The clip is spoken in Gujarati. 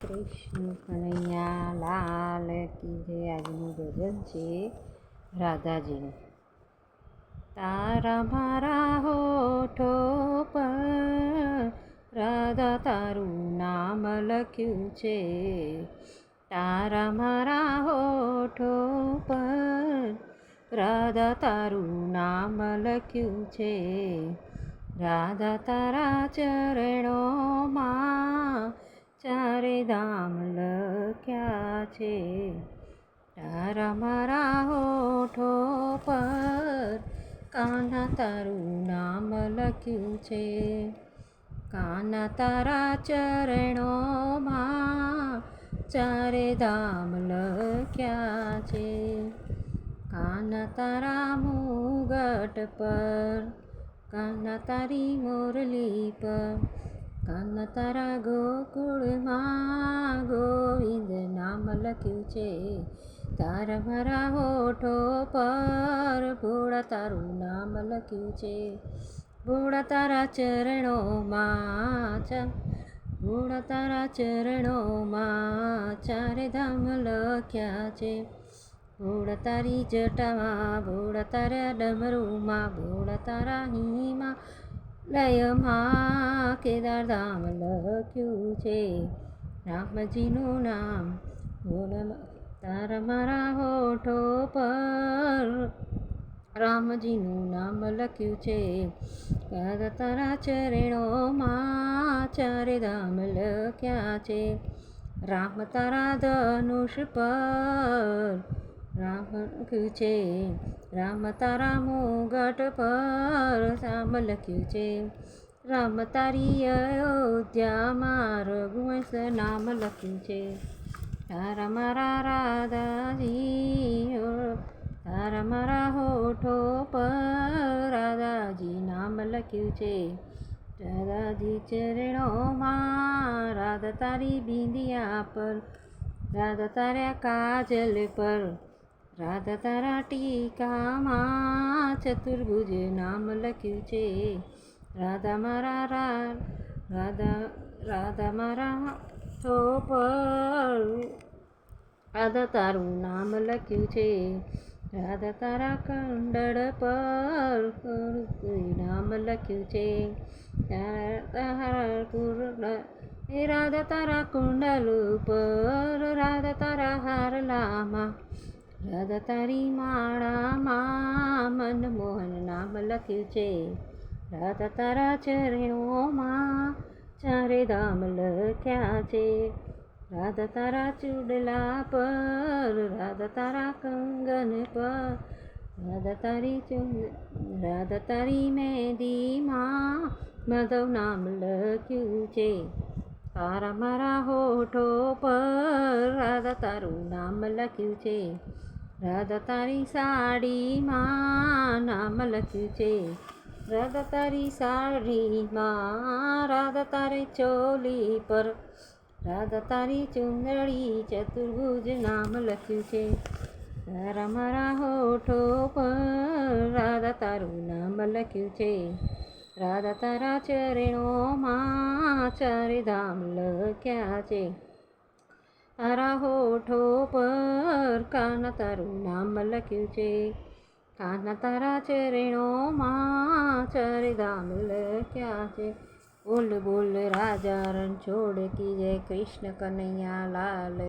કૃષ્ણ કનૈયા લાલ કી જે આજનું ભજન છે રાધાજીનું. તારા મારા હોઠો પર રાધા તારું નામ લખ્યું છે. તારા મારા હોઠો પર રાધા તારું નામ લખ્યું છે. રાધા તારા ચરણોમાં ચારે ધામ લખ્યા છે. તારા મારા હોઠો પર કાના તારું નામ લખ્યું છે. કાના તારા ચરણોમાં ચારે ધામ લખ્યા છે. કાના તારા મુગટ પર, કાના તારી મોરલી પર કાના તારા ગોકુળમાં ગોવિંદ નામ લખ્યું છે. તારા મારા હોઠો પર ભોળા તારું નામ લખ્યું છે. ભોળા તારા ચરણોમાં ભોળા તારા ચરણોમાં ચારે ધામ લખ્યા છે. ભોળા તારી જટામાં, ભોળા તારા ડમરૂમાં, ભોળા તારા હિમા લયમાં કેદારધામ લખ્યું છે. રામજીનું નામ તારા મારા હોઠો પર. રામજીનું નામ લખ્યું છે. તારા તારા ચરણોમાં ચારે ધામ લખ્યા છે. રામ તારા ધનુષ પર. રામ છે, રામ તારા મુગટ પર રામ લખ્યું છે. રામ તારી અયોધ્યામાં રઘુવંશ નામ લખ્યું છે. તારા મારા રાધાજી તારા મારા હોઠો પર રાધાજી નામ લખ્યું છે. રાધાજી ચરણોમાં રાધા તારી બિંદિયા પર, રાધા તારા કાજલ પર રાધા તારા ટીકામાં ચતુર્ભુજ નામ લખ્યું છે રાધા મારા રાધા રાધા મારા તો પર રાધા તારું નામ લખ્યું છે રાધા તારા કંડળ પર નામ લખ્યું છે રાધા તારા કુંડલ ઉપર રાધા તારા હારલામાં રાધા તારી માળામાં મનમોહન નામ લખ્યું છે. રાધા તારા ચરણોમાં ચારે ધામ લખ્યા છે. રાધા તારા ચૂડલા પર રાધા તારા કંગન પર રાધા તારી ચુંદ રાધા તારી મહેંદીમાં માધવ નામ લખ્યું છે. તારા મારા હોઠો પર રાધા તારું નામ લખ્યું છે. રાધા તારી સાડીમાં નામ લખ્યું છે રાધા તારી સાડીમાં રાધા તારી ચોલી પર રાધા તારી ચુંદડી ચતુર્ભુજ નામ લખ્યું છે તારા મારા હોઠો પર રાધા તારું નામ લખ્યું છે રાધા તારા ચરણોમાં ચારે ધામ લખ્યા છે તારા હોઠો કાના તારું નામ લખ્યું છે. કાના તારા ચરણોમાં ચારે ધામ લખ્યા છે. બોલ બોલ રાજા રણછોડ કી જય કૃષ્ણ કનૈયા લાલ